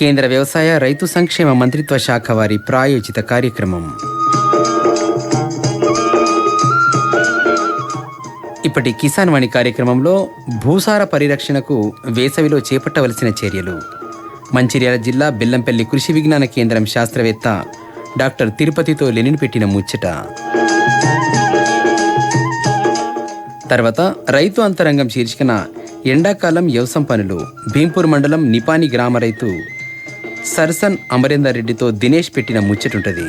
కేంద్ర వ్యవసాయ రైతు సంక్షేమ మంత్రిత్వ శాఖ వారి ప్రాయోజిత కార్యక్రమం. ఇప్పటి కిసాన్ వాణి కార్యక్రమంలో భూసార పరిరక్షణకు వేసవిలో చేపట్టవలసిన చర్యలు. మంచిర్యాల జిల్లా బెల్లంపల్లి కృషి విజ్ఞాన కేంద్రం శాస్త్రవేత్త డాక్టర్ తిరుపతితో లెనిన్ పెట్టిన ముచ్చట. తర్వాత రైతు అంతరంగం శీర్షికన ఎండాకాలం వ్యవసాయ పనులు. భీంపూర్ మండలం నిపాని గ్రామ రైతు సర్సన్ అమరేందర్ రెడ్డితో దినేష్ పెట్టిన ముచ్చటుంటది.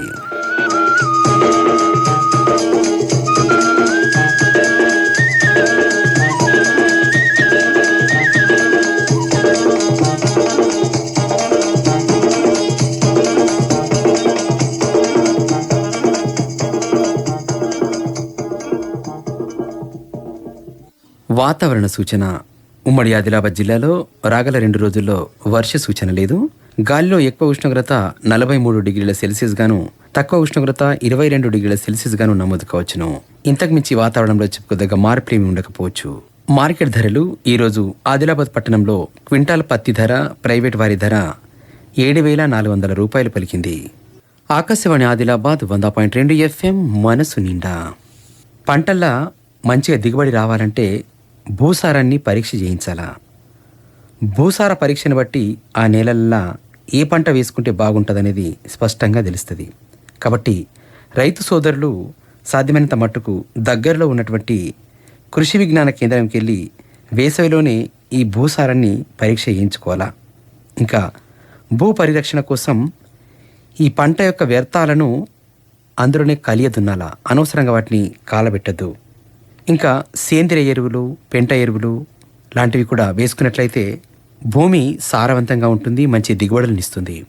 వాతావరణ సూచన. ఉమ్మడి ఆదిలాబాద్ జిల్లాలో రాగల రెండు రోజుల్లో వర్ష సూచన లేదు. గాలిలో ఎక్కువ ఉష్ణోగ్రత నలభై మూడు డిగ్రీల సెల్సియస్ గాను తక్కువ ఉష్ణోగ్రత ఇరవై రెండు డిగ్రీల సెల్సియస్ గాను నమోదు కావచ్చును. ఇంతకు మించి వాతావరణంలో చెప్పుకోదగ్గ మార్పులేమి ఉండకపోవచ్చు. మార్కెట్ ధరలు ఈరోజు ఆదిలాబాద్ పట్టణంలో క్వింటాల్ పత్తి ధర ప్రైవేట్ వారి ధర ఏడు వేల నాలుగు వందల రూపాయలు పలికింది. ఆకాశవాణి ఆదిలాబాద్ వంద పాయింట్ రెండు ఎఫ్ఎం మనసు నిండా. పంటల్లా మంచిగా దిగుబడి రావాలంటే భూసారాన్ని పరీక్ష చేయించాలా? భూసార పరీక్షను బట్టి ఆ నేలల్లా ఏ పంట వేసుకుంటే బాగుంటుందనేది స్పష్టంగా తెలుస్తుంది. కాబట్టి రైతు సోదరులు సాధ్యమైనంత మట్టుకు దగ్గరలో ఉన్నటువంటి కృషి విజ్ఞాన కేంద్రంకి వెళ్ళి వేసవిలోనే ఈ భూసారాన్ని పరీక్ష చేయించుకోవాలా? ఇంకా భూ పరిరక్షణ కోసం ఈ పంట యొక్క వ్యర్థాలను అందులోనే కలియదున్నాలా? అనవసరంగా వాటిని కాలబెట్టద్దు. ఇంకా సేంద్రియ ఎరువులు పెంట ఎరువులు లాంటివి కూడా వేసుకున్నట్లయితే భూమి సారవంతంగా ఉంటుంది మంచి దిగుబడులను ఇస్తుంది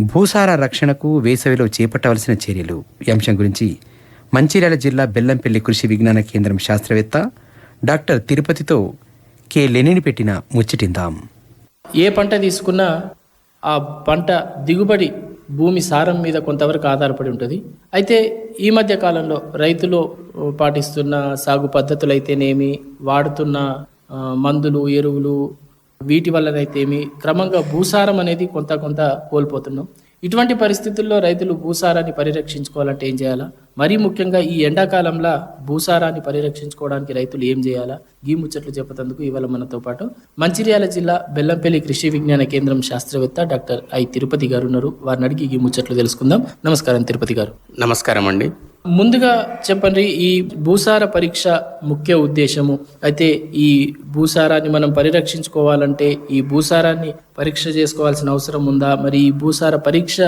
భూసార రక్షణకు వేసవిలో చేపట్టవలసిన చర్యలు. ఈ అంశం గురించి మంచిర్యాల జిల్లా బెల్లంపల్లి కృషి విజ్ఞాన కేంద్రం శాస్త్రవేత్త డాక్టర్ తిరుపతితో కే. లెనిని పెట్టిన ముచ్చటిందాం. ఏ పంట తీసుకున్నా ఆ పంట దిగుబడి భూమి సారం మీద కొంతవరకు ఆధారపడి ఉంటుంది. అయితే ఈ మధ్య కాలంలో రైతులు పాటిస్తున్న సాగు పద్ధతులు అయితేనేమి వాడుతున్న మందులు ఎరువులు వీటి వల్లనైతేమి క్రమంగా భూసారం అనేది కొంత కొంత కోల్పోతున్నాం. ఇటువంటి పరిస్థితుల్లో రైతులు భూసారాన్ని పరిరక్షించుకోవాలంటే ఏం చేయాలా? మరీ ముఖ్యంగా ఈ ఎండాకాలంలో భూసారాన్ని పరిరక్షించుకోవడానికి రైతులు ఏం చేయాలా? గీ ముచ్చట్లు చెప్పేందుకు ఇవాళ మనతో పాటు మంచిర్యాల జిల్లా బెల్లంపల్లి కృషి విజ్ఞాన కేంద్రం శాస్త్రవేత్త డాక్టర్ ఐ తిరుపతి గారు ఉన్నారు. వారిని అడిగి ఈ ముచ్చట్లు తెలుసుకుందాం. నమస్కారం తిరుపతి గారు. నమస్కారం అండి. ముందుగా చెప్పండి ఈ భూసార పరీక్ష ముఖ్య ఉద్దేశము. అయితే ఈ భూసారాన్ని మనం పరిరక్షించుకోవాలంటే ఈ భూసారాన్ని పరీక్ష చేసుకోవాల్సిన అవసరం ఉందా? మరి ఈ భూసార పరీక్ష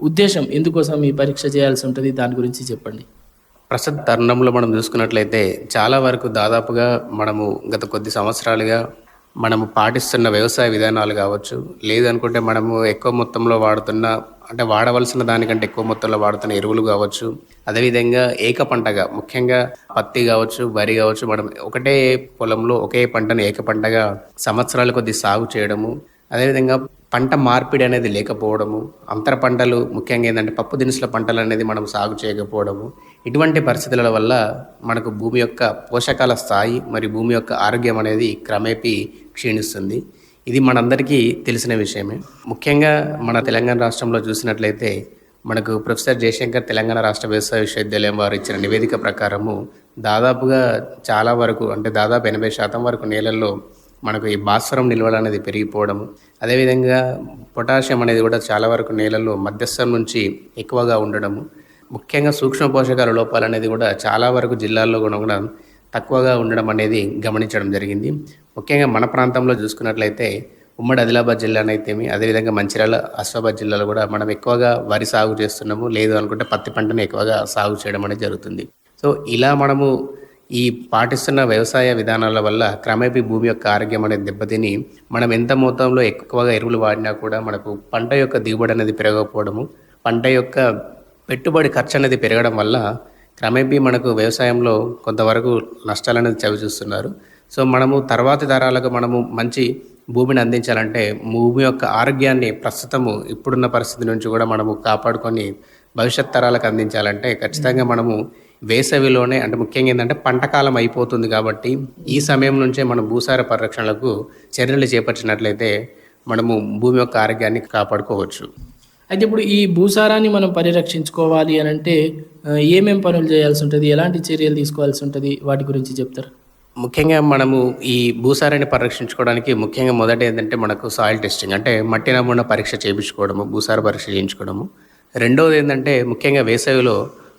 ఉద్దేశం ఎందుకోసం ఈ పరీక్ష చేయాల్సి ఉంటుంది? దాని గురించి చెప్పండి. ప్రస్తుత తరుణంలో మనం చూసుకున్నట్లయితే చాలా వరకు దాదాపుగా మనము గత కొద్ది సంవత్సరాలుగా మనము పాటిస్తున్న వ్యవసాయ విధానాలు కావచ్చు లేదనుకుంటే మనము ఎక్కువ మొత్తంలో వాడుతున్న అంటే వాడవలసిన దానికంటే ఎక్కువ మొత్తంలో వాడుతున్న ఎరువులు కావచ్చు. అదేవిధంగా ఏక పంటగా ముఖ్యంగా పత్తి కావచ్చు వరి కావచ్చు మనం ఒకటే పొలంలో ఒకే పంటను ఏక పంటగా సంవత్సరాల కొద్ది సాగు చేయడము. అదేవిధంగా పంట మార్పిడి అనేది లేకపోవడము. అంతర పంటలు ముఖ్యంగా ఏంటంటే పప్పు దినుసుల పంటలు అనేది మనం సాగు చేయకపోవడము. ఇటువంటి పరిస్థితుల వల్ల మనకు భూమి యొక్క పోషకాల స్థాయి మరియు భూమి యొక్క ఆరోగ్యం అనేది క్రమేపీ క్షీణిస్తుంది. ఇది మనందరికీ తెలిసిన విషయమే. ముఖ్యంగా మన తెలంగాణ రాష్ట్రంలో చూసినట్లయితే మనకు ప్రొఫెసర్ జయశంకర్ తెలంగాణ రాష్ట్ర వ్యవసాయ విశ్వవిద్యాలయం వారు ఇచ్చిన నివేదిక ప్రకారము దాదాపుగా చాలా వరకు అంటే దాదాపు ఎనభై శాతం వరకు నేలల్లో మనకు ఈ భాస్వరం నిల్వలు అనేది పెరిగిపోవడము. అదేవిధంగా పొటాషియం అనేది కూడా చాలా వరకు నేలల్లో మధ్యస్థం నుంచి ఎక్కువగా ఉండడము. ముఖ్యంగా సూక్ష్మ పోషకాల లోపాలు అనేది కూడా చాలా వరకు జిల్లాల్లో కూడా కూడా తక్కువగా ఉండడం అనేది గమనించడం జరిగింది. ముఖ్యంగా మన ప్రాంతంలో చూసుకున్నట్లయితే ఉమ్మడి ఆదిలాబాద్ జిల్లానైతేమి అదేవిధంగా మంచిర్యాల ఆసిఫాబాద్ జిల్లాలో కూడా మనం ఎక్కువగా వరి సాగు చేస్తున్నాము. లేదు అనుకుంటే పత్తి పంటను ఎక్కువగా సాగు చేయడం అనేది జరుగుతుంది. సో ఇలా మనము ఈ పాటిస్తున్న వ్యవసాయ విధానాల వల్ల క్రమేపీ భూమి యొక్క ఆరోగ్యం అనేది దెబ్బతిని మనం ఎంత మొత్తంలో ఎక్కువగా ఎరువులు వాడినా కూడా మనకు పంట యొక్క దిగుబడి అనేది పెరగకపోవడము పంట యొక్క పెట్టుబడి ఖర్చు అనేది పెరగడం వల్ల క్రమేపీ మనకు వ్యవసాయంలో కొంతవరకు నష్టాలు అనేది చవి చూస్తున్నారు సో మనము తర్వాతి తరాలకు మనము మంచి భూమిని అందించాలంటే భూమి యొక్క ఆరోగ్యాన్ని ప్రస్తుతము ఇప్పుడున్న పరిస్థితి నుంచి కూడా మనము కాపాడుకొని భవిష్యత్ తరాలకు అందించాలంటే ఖచ్చితంగా మనము వేసవిలోనే అంటే ముఖ్యంగా ఏంటంటే పంటకాలం అయిపోతుంది కాబట్టి ఈ సమయం నుంచే మనం భూసార పరిరక్షణలకు చర్యలు చేపట్టినట్లయితే మనము భూమి యొక్క ఆరోగ్యాన్ని కాపాడుకోవచ్చు. అయితే ఇప్పుడు ఈ భూసారాన్ని మనం పరిరక్షించుకోవాలి అని అంటే ఏమేం పనులు చేయాల్సి ఉంటుంది? ఎలాంటి చర్యలు తీసుకోవాల్సి ఉంటుంది? వాటి గురించి చెప్తారు? ముఖ్యంగా మనము ఈ భూసారాన్ని పరిరక్షించుకోవడానికి ముఖ్యంగా మొదట ఏంటంటే మనకు సాయిల్ టెస్టింగ్ అంటే మట్టి నమూనా పరీక్ష చేయించుకోవడము భూసార పరీక్ష చేయించుకోవడము. రెండవది ఏంటంటే ముఖ్యంగా వేసవిలో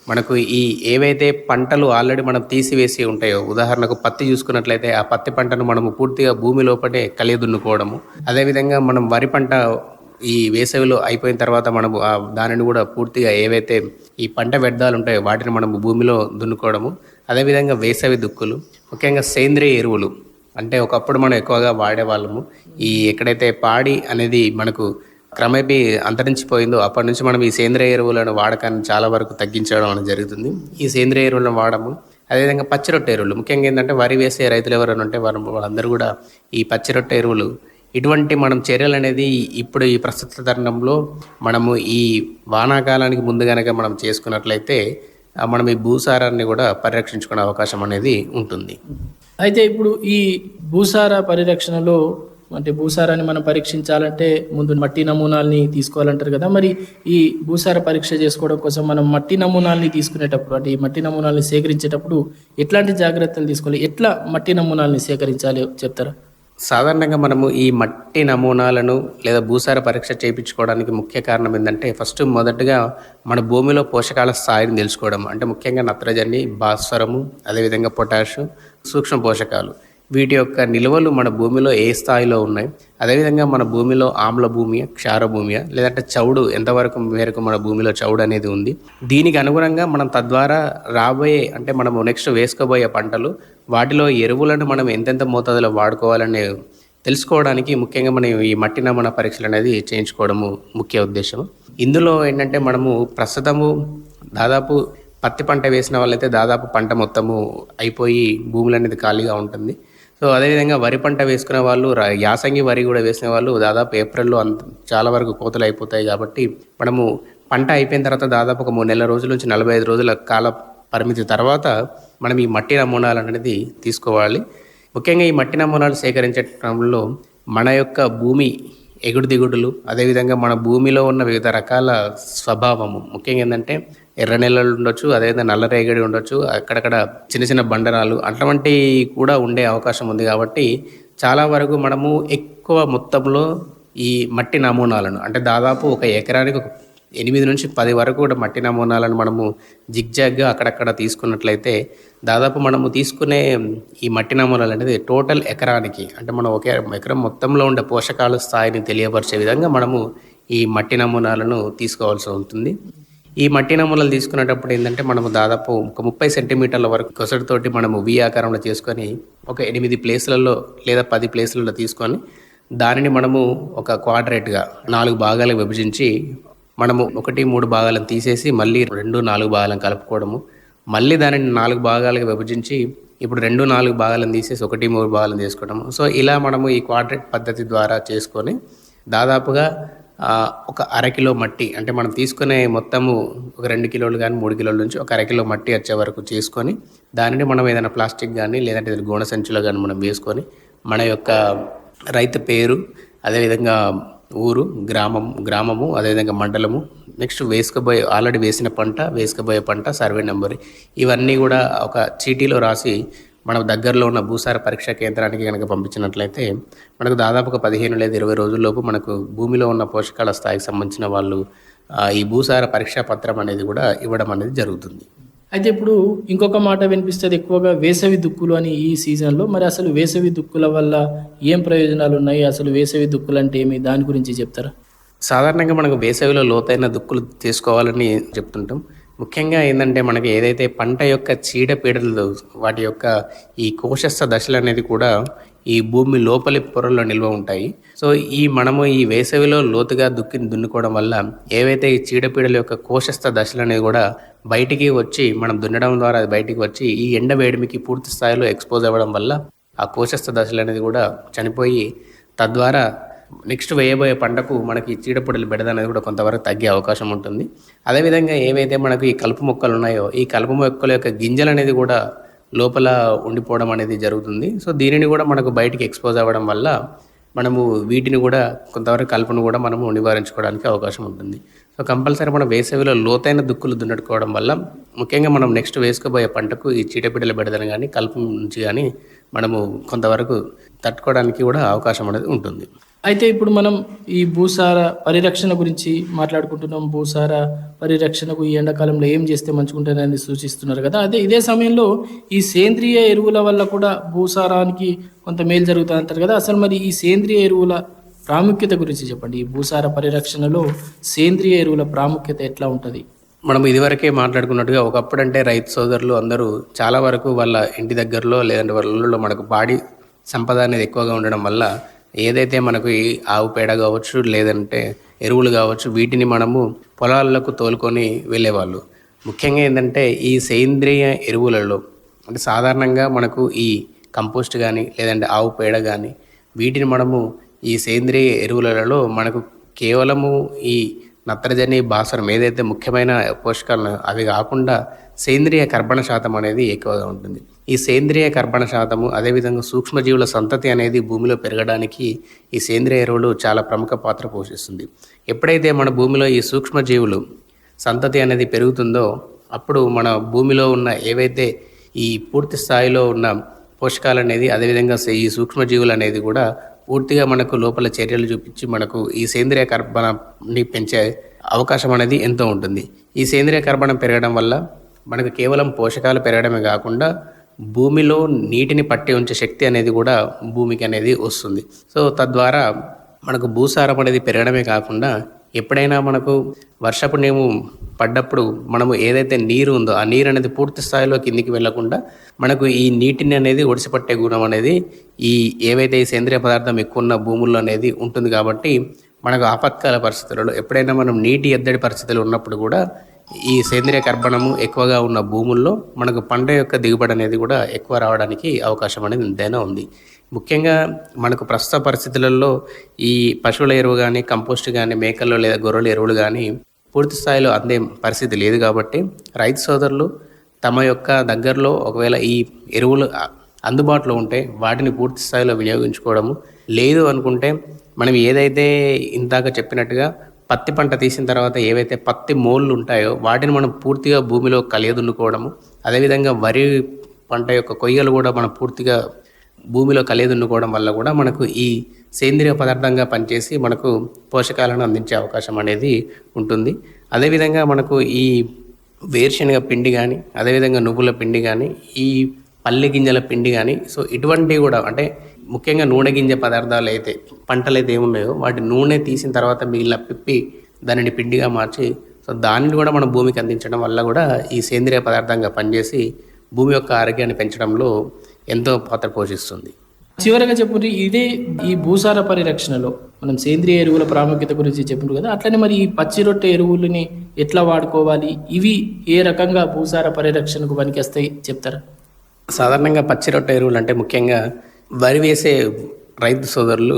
మనకు ఈ ఏవైతే పంటలు ఆల్రెడీ మనం తీసివేసి ఉంటాయో ఉదాహరణకు పత్తి చూసుకున్నట్లయితే ఆ పత్తి పంటను మనము పూర్తిగా భూమి లోపలే కలియదున్నుకోవడము. అదేవిధంగా మనం వరి పంట ఈ వేసవిలో అయిపోయిన తర్వాత మనము ఆ దానిని కూడా పూర్తిగా ఏవైతే ఈ పంట వ్యర్థాలు ఉంటాయో వాటిని మనము భూమిలో దున్నుకోవడము అదేవిధంగా వేసవి దుక్కులు ముఖ్యంగా సేంద్రియ ఎరువులు. అంటే ఒకప్పుడు మనం ఎక్కువగా వాడేవాళ్ళము. ఈ ఎక్కడైతే పాడి అనేది మనకు క్రమేపీ అంతరించిపోయిందో అప్పటి నుంచి మనం ఈ సేంద్రియ ఎరువులను వాడకాన్ని చాలా వరకు తగ్గించడం అనేది జరుగుతుంది. ఈ సేంద్రియ ఎరువులను వాడము అదేవిధంగా పచ్చి రొట్టె ఎరువులు. ముఖ్యంగా ఏంటంటే వరి వేసే రైతులు ఎవరైనా ఉంటే వారు వాళ్ళందరూ కూడా ఈ పచ్చి రొట్టె ఎరువులు ఇటువంటి మనం చర్యలు అనేది ఇప్పుడు ఈ ప్రస్తుత తరుణంలో మనము ఈ వానాకాలానికి ముందు కనుక మనం చేసుకున్నట్లయితే మనం ఈ భూసారాన్ని కూడా పరిరక్షించుకునే అవకాశం అనేది ఉంటుంది. అయితే ఇప్పుడు ఈ భూసార పరిరక్షణలో అంటే భూసారాన్ని మనం పరీక్షించాలంటే ముందు మట్టి నమూనాల్ని తీసుకోవాలంటారు కదా మరి ఈ భూసార పరీక్ష చేసుకోవడం కోసం మనం మట్టి నమూనాల్ని తీసుకునేటప్పుడు అంటే ఈ మట్టి నమూనాల్ని సేకరించేటప్పుడు ఎట్లాంటి జాగ్రత్తలు తీసుకోవాలి? ఎట్లా మట్టి నమూనాల్ని సేకరించాలి చెప్తారా? సాధారణంగా మనము ఈ మట్టి నమూనాలను లేదా భూసార పరీక్ష చేయించుకోవడానికి ముఖ్య కారణం ఏంటంటే ఫస్ట్ మొదటగా మన భూమిలో పోషకాల స్థాయిని తెలుసుకోవడం. అంటే ముఖ్యంగా నత్రజని భాస్వరము అదేవిధంగా పొటాష్ సూక్ష్మ పోషకాలు. వీటి యొక్క నిల్వలు మన భూమిలో ఏ స్థాయిలో ఉన్నాయి? అదేవిధంగా మన భూమిలో ఆమ్ల భూమి క్షార భూమి లేదంటే చౌడు ఎంతవరకు మేరకు మన భూమిలో చౌడు అనేది ఉంది? దీనికి అనుగుణంగా మనం తద్వారా రాబోయే అంటే మనము నెక్స్ట్ వేసుకోబోయే పంటలు వాటిలో ఎరువులను మనం ఎంతెంత మోతాదులో వాడుకోవాలనే తెలుసుకోవడానికి ముఖ్యంగా మనం ఈ మట్టి నమూనా పరీక్షలు అనేది చేయించుకోవడము ముఖ్య ఉద్దేశం. ఇందులో ఏంటంటే మనము ప్రస్తుతము దాదాపు పత్తి పంట వేసిన వాళ్ళైతే దాదాపు పంట మొత్తము అయిపోయి భూములు అనేది ఖాళీగా ఉంటుంది. సో అదేవిధంగా వరి పంట వేసుకునే వాళ్ళు యాసంగి వరి కూడా వేసిన వాళ్ళు దాదాపు ఏప్రిల్లో అంత చాలా వరకు కోతలు అయిపోతాయి కాబట్టి మనము పంట అయిపోయిన తర్వాత దాదాపు ఒక మూడు నెలల రోజుల నుంచి నలభై ఐదు రోజుల కాల పరిమితి తర్వాత మనం ఈ మట్టి నమూనాలు అనేది తీసుకోవాలి. ముఖ్యంగా ఈ మట్టి నమూనాలు సేకరించే క్రమంలో మన యొక్క భూమి ఎగుడు దిగుడులు అదేవిధంగా మన భూమిలో ఉన్న వివిధ రకాల స్వభావము. ముఖ్యంగా ఏంటంటే ఎర్ర నెలలు ఉండొచ్చు అదేవిధంగా నల్ల రేగడి ఉండొచ్చు అక్కడక్కడ చిన్న చిన్న బండరాలు అటువంటి కూడా ఉండే అవకాశం ఉంది కాబట్టి చాలా వరకు మనము ఎక్కువ మొత్తంలో ఈ మట్టి నమూనాలను అంటే దాదాపు ఒక ఎకరానికి ఒక ఎనిమిది నుంచి పది వరకు కూడా మట్టి నమూనాలను మనము జిగ్జాగ్గా అక్కడక్కడ తీసుకున్నట్లయితే దాదాపు మనము తీసుకునే ఈ మట్టి నమూనాలు అనేది టోటల్ ఎకరానికి అంటే మనం ఒక ఎకరం మొత్తంలో ఉండే పోషకాల స్థాయిని తెలియపరిచే విధంగా మనము ఈ మట్టి నమూనాలను తీసుకోవాల్సి ఉంటుంది. ఈ మట్టి నమూనాలు తీసుకునేటప్పుడు ఏంటంటే మనము దాదాపు ఒక ముప్పై సెంటీమీటర్ల వరకు కొసటితోటి మనము వి ఆకారంలో చేసుకొని ఒక ఎనిమిది ప్లేసులలో లేదా పది ప్లేసులలో తీసుకొని దానిని మనము ఒక క్వాడ్రేట్గా నాలుగు భాగాలకు విభజించి మనము ఒకటి మూడు భాగాలను తీసేసి మళ్ళీ రెండు నాలుగు భాగాలను కలుపుకోవడము. మళ్ళీ దానిని నాలుగు భాగాలుగా విభజించి ఇప్పుడు రెండు నాలుగు భాగాలను తీసేసి ఒకటి మూడు భాగాలను తీసుకోవడము. సో ఇలా మనము ఈ క్వాడ్రేట్ పద్ధతి ద్వారా చేసుకొని దాదాపుగా ఒక అరకిలో మట్టి అంటే మనం తీసుకునే మొత్తము ఒక రెండు కిలోలు కానీ మూడు కిలోల నుంచి ఒక అరకిలో మట్టి వచ్చే వరకు చేసుకొని దానిని మనం ఏదైనా ప్లాస్టిక్ కానీ లేదంటే గోణ సంచిలో కానీ మనం వేసుకొని మన యొక్క రైతు పేరు అదేవిధంగా ఊరు గ్రామం గ్రామము అదేవిధంగా మండలము నెక్స్ట్ వేసుకుపోయే ఆల్రెడీ వేసిన పంట వేసుకుపోయే పంట సర్వే నెంబర్ ఇవన్నీ కూడా ఒక చీటీలో రాసి మన దగ్గరలో ఉన్న భూసార పరీక్ష కేంద్రానికి కనుక పంపించినట్లయితే మనకు దాదాపు ఒక పదిహేను లేదా ఇరవై రోజుల్లోపు మనకు భూమిలో ఉన్న పోషకాల స్థాయికి సంబంధించిన వాళ్ళు ఈ భూసార పరీక్షా పత్రం అనేది కూడా ఇవ్వడం అనేది జరుగుతుంది. అయితే ఇప్పుడు ఇంకొక మాట వినిపిస్తుంది ఎక్కువగా వేసవి దుక్కులు అని ఈ సీజన్లో. మరి అసలు వేసవి దుక్కుల వల్ల ఏం ప్రయోజనాలు ఉన్నాయి? అసలు వేసవి దుక్కులు అంటే ఏమి? దాని గురించి చెప్తారా? సాధారణంగా మనకు వేసవిలో లోతైన దుక్కులు తీసుకోవాలని చెప్తుంటాం. ముఖ్యంగా ఏంటంటే మనకి ఏదైతే పంట యొక్క చీడపీడలు వాటి యొక్క ఈ కోశస్థ దశలు అనేది కూడా ఈ భూమి లోపలి పొరల్లో నిల్వ ఉంటాయి. సో ఈ మనము ఈ వేసవిలో లోతుగా దుక్కిని దున్నుకోవడం వల్ల ఏవైతే ఈ చీడపీడల యొక్క కోశస్థ దశలు అనేది కూడా బయటికి వచ్చి మనం దున్నడం ద్వారా అది బయటికి వచ్చి ఈ ఎండ వేడిమికి పూర్తి స్థాయిలో ఎక్స్పోజ్ అవ్వడం వల్ల ఆ కోశస్థ దశలు అనేది కూడా చనిపోయి తద్వారా నెక్స్ట్ వేయబోయే పంటకు మనకి చీడపొడలు బెడద అనేది కూడా కొంతవరకు తగ్గే అవకాశం ఉంటుంది. అదేవిధంగా ఏవైతే మనకు ఈ కలుపు మొక్కలు ఉన్నాయో ఈ కలుపు మొక్కల యొక్క గింజలు అనేది కూడా లోపల ఉండిపోవడం అనేది జరుగుతుంది. సో దీనిని కూడా మనకు బయటికి ఎక్స్పోజ్ అవ్వడం వల్ల మనము వీటిని కూడా కొంతవరకు కలుపును కూడా మనము నివారించుకోవడానికి అవకాశం ఉంటుంది. సో కంపల్సరీ మనం వేసవిలో లోతైన దుక్కులు దున్నట్టుకోవడం వల్ల ముఖ్యంగా మనం నెక్స్ట్ వేసుకోబోయే పంటకు ఈ చీడపీడల బెడదను కానీ కలుపు నుంచి కానీ మనము కొంతవరకు తట్టుకోవడానికి కూడా అవకాశం అనేది ఉంటుంది. అయితే ఇప్పుడు మనం ఈ భూసార పరిరక్షణ గురించి మాట్లాడుకుంటున్నాం. భూసార పరిరక్షణకు ఈ ఎండాకాలంలో ఏం చేస్తే మంచిగుంటుందని సూచిస్తున్నారు కదా. అదే ఇదే సమయంలో ఈ సేంద్రియ ఎరువుల వల్ల కూడా భూసారానికి కొంత మేలు జరుగుతుంది అంటారు కదా. అసలు మరి ఈ సేంద్రియ ఎరువుల ప్రాముఖ్యత గురించి చెప్పండి. ఈ భూసార పరిరక్షణలో సేంద్రియ ఎరువుల ప్రాముఖ్యత ఎట్లా ఉంటుంది? మనం ఇదివరకే మాట్లాడుకున్నట్టుగా ఒకప్పుడు అంటే రైతు సోదరులు అందరూ చాలా వరకు వాళ్ళ ఇంటి దగ్గరలో లేదంటే వాళ్ళలో మనకు బాడీ సంపద అనేది ఎక్కువగా ఉండడం వల్ల ఏదైతే మనకు ఈ ఆవు పేడ కావచ్చు లేదంటే ఎరువులు కావచ్చు వీటిని మనము పొలాలకు తోలుకొని వెళ్ళేవాళ్ళు. ముఖ్యంగా ఏంటంటే ఈ సేంద్రియ ఎరువులలో అంటే సాధారణంగా మనకు ఈ కంపోస్ట్ కానీ లేదంటే ఆవు పేడ కానీ వీటిని మనము ఈ సేంద్రియ ఎరువులలో మనకు కేవలము ఈ నత్రజని భాస్వరం ఏదైతే ముఖ్యమైన పోషకాలు అవి కాకుండా సేంద్రియ కర్బన శాతం అనేది ఎక్కువగా ఉంటుంది. ఈ సేంద్రియ కర్బన శాతము అదేవిధంగా సూక్ష్మజీవుల సంతతి అనేది భూమిలో పెరగడానికి ఈ సేంద్రియ ఎరువులు చాలా ప్రముఖ పాత్ర పోషిస్తుంది. ఎప్పుడైతే మన భూమిలో ఈ సూక్ష్మజీవులు సంతతి అనేది పెరుగుతుందో అప్పుడు మన భూమిలో ఉన్న ఏవైతే ఈ పూర్తి స్థాయిలో ఉన్న పోషకాలు అనేది అదేవిధంగా ఈ సూక్ష్మజీవులు అనేది కూడా పూర్తిగా మనకు లోపల చర్యలు చూపించి మనకు ఈ సేంద్రియ కర్బనాన్ని పెంచే అవకాశం అనేది ఎంతో ఉంటుంది. ఈ సేంద్రియ కర్బనం పెరగడం వల్ల మనకు కేవలం పోషకాలు పెరగడమే కాకుండా భూమిలో నీటిని పట్టి ఉంచే శక్తి అనేది కూడా భూమికి అనేది వస్తుంది. సో తద్వారా మనకు భూసారం అనేది పెరగడమే కాకుండా ఎప్పుడైనా మనకు వర్షపు నీము పడ్డప్పుడు మనము ఏదైతే నీరు ఉందో ఆ నీరు అనేది పూర్తి స్థాయిలో కిందికి వెళ్ళకుండా మనకు ఈ నీటిని అనేది ఒడిసిపట్టే గుణం అనేది ఈ ఏవైతే ఈ సేంద్రియ పదార్థం ఎక్కువ ఉన్న భూముల్లో అనేది ఉంటుంది కాబట్టి మనకు ఆపత్కాల పరిస్థితులలో ఎప్పుడైనా మనం నీటి ఎద్దడి పరిస్థితులు ఉన్నప్పుడు కూడా ఈ సేంద్రియ కర్బనము ఎక్కువగా ఉన్న భూముల్లో మనకు పంట యొక్క దిగుబడి అనేది కూడా ఎక్కువ రావడానికి అవకాశం అనేది ఎంతైనా ఉంది. ముఖ్యంగా మనకు ప్రస్తుత పరిస్థితులలో ఈ పశువుల ఎరువు కానీ కంపోస్ట్ కానీ మేకలు లేదా గొర్రెల ఎరువులు కానీ పూర్తి స్థాయిలో అందే పరిస్థితి లేదు కాబట్టి రైతు సోదరులు తమ యొక్క దగ్గరలో ఒకవేళ ఈ ఎరువులు అందుబాటులో ఉంటే వాటిని పూర్తి స్థాయిలో వినియోగించుకోవడము లేదు అనుకుంటే మనం ఏదైతే ఇందాక చెప్పినట్టుగా పత్తి పంట తీసిన తర్వాత ఏవైతే పత్తి మోళ్ళు ఉంటాయో వాటిని మనం పూర్తిగా భూమిలో కలియదున్నుకోవడము అదేవిధంగా వరి పంట యొక్క కొయ్యలు కూడా మనం పూర్తిగా భూమిలో కలియదున్నుకోవడం వల్ల కూడా మనకు ఈ సేంద్రియ పదార్థంగా పనిచేసి మనకు పోషకాలను అందించే అవకాశం అనేది ఉంటుంది. అదేవిధంగా మనకు ఈ వేరుశనగ పిండి కానీ అదేవిధంగా నువ్వుల పిండి కానీ ఈ పల్లె గింజల పిండి కానీ సో ఇటువంటివి కూడా అంటే ముఖ్యంగా నూనె గింజ పదార్థాలు అయితే పంటలు అయితే ఏమున్నాయో వాటి నూనె తీసిన తర్వాత మిగిలిన పిప్పి దానిని పిండిగా మార్చి సో దానిని కూడా మనం భూమికి అందించడం వల్ల కూడా ఈ సేంద్రియ పదార్థంగా పనిచేసి భూమి యొక్క ఆరోగ్యాన్ని పెంచడంలో ఎంతో పాత్ర పోషిస్తుంది. చివరగా చెప్పుండ్రి ఇదే ఈ భూసార పరిరక్షణలో మనం సేంద్రియ ఎరువుల ప్రాముఖ్యత గురించి చెప్పిండ్రు కదా అట్లనే మరి ఈ పచ్చి రొట్టె ఎరువులని ఎట్లా వాడుకోవాలి? ఇవి ఏ రకంగా భూసార పరిరక్షణకు పనికొస్తాయి చెప్తారా? సాధారణంగా పచ్చి రొట్టె ఎరువులు అంటే ముఖ్యంగా వరి వేసే రైతు సోదరులు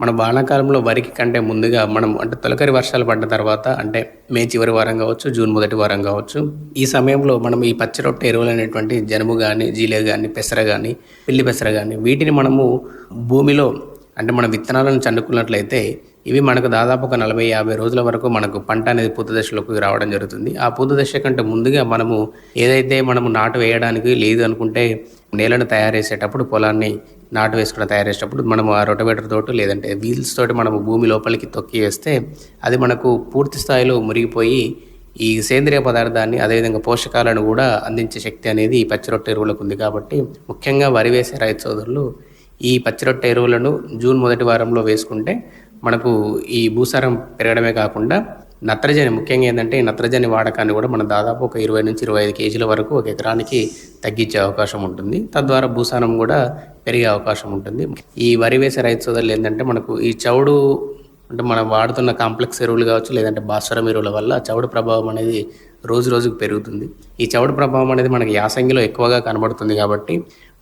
మన వానాకాలంలో వరికి కంటే ముందుగా మనం అంటే తొలకరి వర్షాలు పడ్డ తర్వాత అంటే మే చివరి వారం కావచ్చు జూన్ మొదటి వారం కావచ్చు ఈ సమయంలో మనం ఈ పచ్చి రొట్టె ఎరువులు అనేటువంటి జనుము కానీ జీలే కానీ పెసర కానీ పిల్లి పెసర కానీ వీటిని మనము భూమిలో అంటే మన విత్తనాలను చండుకున్నట్లయితే ఇవి మనకు దాదాపు ఒక నలభై యాభై రోజుల వరకు మనకు పంట అనేది పూత దశలోకి రావడం జరుగుతుంది. ఆ పూత దశ కంటే ముందుగా మనము ఏదైతే మనము నాటు వేయడానికి లేదు అనుకుంటే నేలను తయారు చేసేటప్పుడు పొలాన్ని నాటు వేసుకుని తయారు చేసేటప్పుడు మనము ఆ రొటవేటర్ తోటి లేదంటే వీల్స్ తోటి మనము భూమి లోపలికి తొక్కి వేస్తే అది మనకు పూర్తి స్థాయిలో మురిగిపోయి ఈ సేంద్రియ పదార్థాన్ని అదేవిధంగా పోషకాలను కూడా అందించే శక్తి అనేది ఈ పచ్చి రొట్టె ఎరువులకు ఉంది కాబట్టి ముఖ్యంగా వరి వేసే రైతు సోదరులు ఈ పచ్చి రొట్టె ఎరువులను జూన్ మొదటి వారంలో వేసుకుంటే మనకు ఈ భూసారం పెరగడమే కాకుండా నత్రజని ముఖ్యంగా ఏంటంటే నత్రజని వాడకాన్ని కూడా మనం దాదాపు ఒక ఇరవై నుంచి ఇరవై ఐదు కేజీల వరకు ఒక ఎకరానికి తగ్గించే అవకాశం ఉంటుంది. తద్వారా భూసారం కూడా పెరిగే అవకాశం ఉంటుంది. ఈ వరి వేసే రైతు సోదరులు ఏంటంటే మనకు ఈ చౌడు అంటే మనం వాడుతున్న కాంప్లెక్స్ ఎరువులు కావచ్చు లేదంటే భాస్వరం ఎరువుల వల్ల చౌడు ప్రభావం అనేది రోజు రోజుకు పెరుగుతుంది. ఈ చౌడు ప్రభావం అనేది మనకి యాసంగిలో ఎక్కువగా కనబడుతుంది కాబట్టి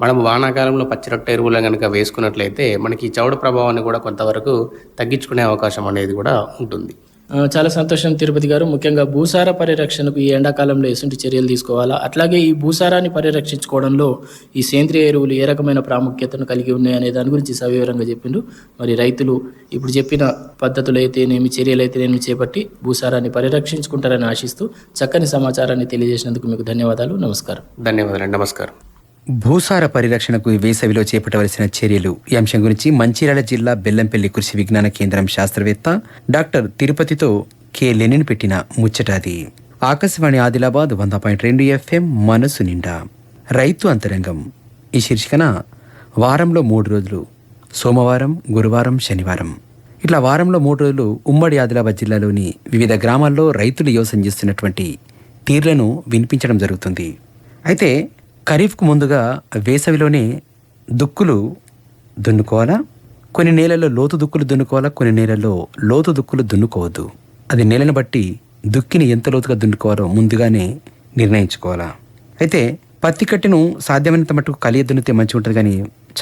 మనం వానాకాలంలో పచ్చిరొట్ట ఎరువులు కనుక వేసుకున్నట్లయితే మనకి ఈ చౌడు ప్రభావాన్ని కూడా కొంతవరకు తగ్గించుకునే అవకాశం అనేది కూడా ఉంటుంది. చాలా సంతోషం తిరుపతి గారు. ముఖ్యంగా భూసార పరిరక్షణకు ఈ ఎండాకాలంలో ఎటువంటి చర్యలు తీసుకోవాలా? అట్లాగే ఈ భూసారాన్ని పరిరక్షించుకోవడంలో ఈ సేంద్రియ ఎరువులు ఏ రకమైన ప్రాముఖ్యతను కలిగి ఉన్నాయనే దాని గురించి సవివరంగా చెప్పిండు. మరి రైతులు ఇప్పుడు చెప్పిన పద్ధతులు అయితేనేమి చర్యలు అయితేనేమి చేపట్టి భూసారాన్ని పరిరక్షించుకుంటారని ఆశిస్తూ చక్కని సమాచారాన్ని తెలియజేసినందుకు మీకు ధన్యవాదాలు. నమస్కారం. ధన్యవాదాలు. నమస్కారం. భూసార పరిరక్షణకు వేసవిలో చేపట్టవలసిన చర్యలు. ఈ అంశం గురించి మంచిర్యాల జిల్లా బెల్లంపల్లి కృషి విజ్ఞాన కేంద్రం శాస్త్రవేత్త డాక్టర్ తిరుపతితో కె. లెనిన్ పెట్టిన ముచ్చటాది. ఆకాశవాణి ఆదిలాబాద్ వంద పాయింట్ రెండు ఎఫ్ఎం మనసు నిండా. రైతు అంతరంగం. ఈ శీర్షికన వారంలో మూడు రోజులు సోమవారం గురువారం శనివారం. ఇట్లా వారంలో మూడు రోజులు ఉమ్మడి ఆదిలాబాద్ జిల్లాలోని వివిధ గ్రామాల్లో రైతులు యోసం చేస్తున్నటువంటి తీర్లను వినిపించడం జరుగుతుంది. అయితే ఖరీఫ్కు ముందుగా వేసవిలోనే దుక్కులు దున్నుకోవాలా? కొన్ని నేలల్లో లోతు దుక్కులు దున్నుకోవాలా? కొన్ని నేలల్లో లోతు దుక్కులు దున్నుకోవద్దు. అది నేలను బట్టి దుక్కిని ఎంత లోతుగా దున్నుకోవాలో ముందుగానే నిర్ణయించుకోవాలా? అయితే పత్తి కట్టెను సాధ్యమైనంత మట్టుకు కలియ దున్నితే మంచిగా ఉంటుంది కానీ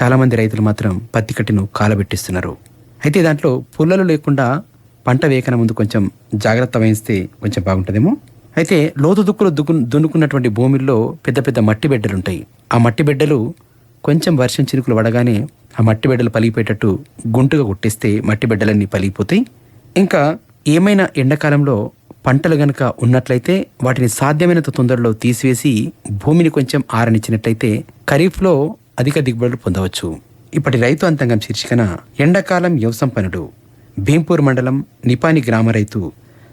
చాలామంది రైతులు మాత్రం పత్తి కట్టెను కాలబెట్టిస్తున్నారు. అయితే దాంట్లో పుల్లలు లేకుండా పంట వేయకన ముందు కొంచెం జాగ్రత్త వహిస్తే కొంచెం బాగుంటుందేమో? అయితే లోతు దుక్కులు దుక్కు దున్నుకున్నటువంటి భూమిల్లో పెద్ద పెద్ద మట్టి బిడ్డలు ఉంటాయి ఆ మట్టి బిడ్డలు కొంచెం వర్షం చినుకులు పడగానే ఆ మట్టి బిడ్డలు పలిగిపోయేటట్టు గుంటుగా కొట్టేస్తే మట్టి బిడ్డలన్నీ పలిగిపోతాయి. ఇంకా ఏమైనా ఎండాకాలంలో పంటలు గనక ఉన్నట్లయితే వాటిని సాధ్యమైనంత తొందరలో తీసివేసి భూమిని కొంచెం ఆరనిచ్చినట్లయితే ఖరీఫ్లో అధిక దిగుబడులు పొందవచ్చు. ఇప్పటి రైతు అంతంగం శీర్షికన ఎండాకాలం వ్యవసాయ పనుడు భీంపూర్ మండలం నిపాని గ్రామ రైతు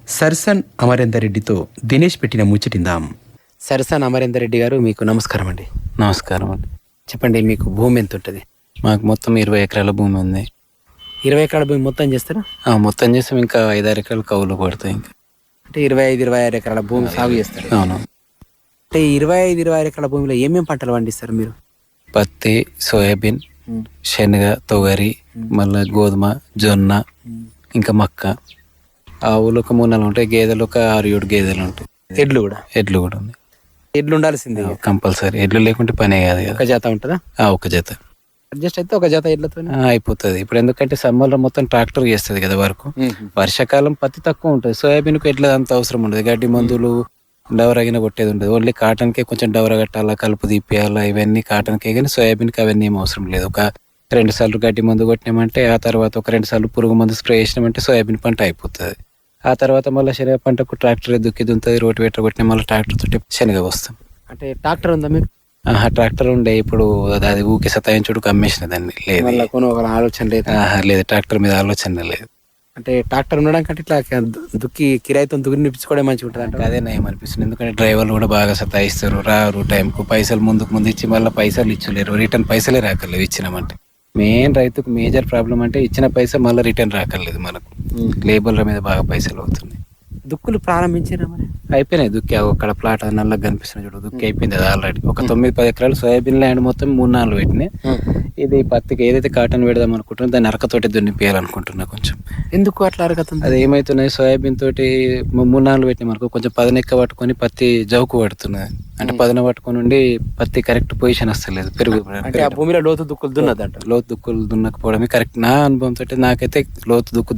సర్సన్ అమరేందర్ రెడ్డితో దినేష్ పెట్టిన ముచ్చటిందాం సర్సన్ అమరేందర్ రెడ్డి గారు మీకు నమస్కారం అండి. నమస్కారం అండి. చెప్పండి మీకు భూమి ఎంత ఉంటుంది? మాకు మొత్తం ఇరవై ఎకరాల భూమి ఉంది. ఇరవై ఎకరాల భూమి మొత్తం చేస్తారా? ఆ, మొత్తం చేసాం ఇంకా ఐదారు ఎకరాలు కవులు పడతాయి ఇంకా. అంటే ఇరవై ఐదు ఇరవై ఆరు ఎకరాల భూమి సాగు చేస్తారు. అవును. అంటే ఈ ఇరవై ఐదు ఇరవై ఆరు ఎకరాల భూమిలో ఏమేమి పంటలు పండిస్తారు మీరు? పత్తి సోయాబీన్ శనగ తొగరి మళ్ళా గోధుమ జొన్న ఇంకా మక్క. ఆవులు ఒక మూడు నాలుగు ఉంటాయి గేదెలు ఒక ఆరు ఏడు గేదెలు ఉంటాయి. ఎడ్లు కూడా? ఎడ్లు కూడా ఉంది ఎడ్లు ఉండాల్సిందే. కంపల్సరీ. ఎడ్లు లేకుంటే పనే కాదు ఒక జాత ఉంటుందా? ఆ, ఒక జత. అడ్జస్ట్ అయితే ఒక జాత ఎడ్లతో అయిపోతుంది. ఇప్పుడు ఎందుకంటే సమ్మర్లో మొత్తం ట్రాక్టర్ చేస్తుంది కదా వరకు. వర్షాకాలం పత్తి తక్కువ ఉంటుంది. సోయాబీన్కు ఎట్లా అంత అవసరం ఉండదు. గడ్డి మందులు డవరగిన కొట్టేది ఉండదు. ఓన్లీ కాటన్కే కొంచెం డవర కట్టాలా కలుపు తీపియాలా ఇవన్నీ కాటన్కే. కానీ సోయాబీన్కి అవన్నీ ఏం అవసరం లేదు. ఒక రెండు సార్లు గడ్డి మందు కొట్టినామంటే ఆ తర్వాత ఒక రెండు సార్లు పురుగు మందు స్ప్రే చేసినామంటే సోయాబీన్ పంట అయిపోతుంది. ఆ తర్వాత మళ్ళీ శనగ పంటకు ట్రాక్టర్ దుక్కి దుంతుంది రోటి వెట్ట కొట్టిన మళ్ళీ ట్రాక్టర్ తోటి శనగ వస్తాం అంటే ట్రాక్టర్ ఉందా మీకు? ఆహా ట్రాక్టర్ ఉండే. ఇప్పుడు అది ఊకే సతాయించుడు అమ్మేసిన దాన్ని. లేదు. మళ్ళీ కొను ఒక ఆలోచన లేదు? ఆహా, లేదు. ట్రాక్టర్ మీద ఆలోచన లేదు. అంటే ట్రాక్టర్ ఉండడం కంటే ఇట్లా దుక్కి కిరాయితో దుక్కి నిప్పించుకోవడం మంచిగా ఉంటుంది అంటే అదే నయం అనిపిస్తుంది. ఎందుకంటే డ్రైవర్లు కూడా బాగా సతాయిస్తారు. రారు టైంకు పైసలు ముందుకు ముందు ఇచ్చి మళ్ళీ పైసలు ఇచ్చలేరు. రిటర్న్ పైసలే రాకలేదు ఇచ్చినామంటే. మెయిన్ రైతుకు మేజర్ ప్రాబ్లం అంటే ఇచ్చిన పైసా మళ్ళీ రిటర్న్ రాకలేదు మనకు. లేబర్ల మీద బాగా పైసలు అవుతున్నాయి. దుక్కులు ప్రారంభించారా మరి? అయిపోయినాయి. దుక్కి అక్కడ ప్లాట్ నల్లగా కనిపిస్తుంది చూడు దుక్కి అయిపోయింది అది ఆల్రెడీ ఒక తొమ్మిది పది ఎకరాలు సోయాబీన్ ల్యాండ్ మొత్తం మూడు నాలుగు పెట్టినాయి. ఇది పత్తికి ఏదైతే కాటన్ పెడదాం అనుకుంటున్నా దాన్ని అరకతోటి దున్నిపియాలనుకుంటున్నా కొంచెం. ఎందుకు అట్లా అరగతుంది అది ఏమైతున్నాయి? సోయాబీన్ తోటి మూడు నాలుగు పెట్టిన మనకు. కొంచెం పదనెక్క పట్టుకొని పత్తి జౌకు పడుతున్నది అంటే పదన పట్టుకొని ఉండి పత్తి కరెక్ట్ పొజిషన్ వస్తలేదు పెరుగు అంటే ఆ భూమిలో లోతు దుక్కులు దున్నదంట. లోతు దుక్కులు దున్నకపోవడమే కరెక్ట్ నా అనుభవం తోటి నాకైతే లోతు దుక్కు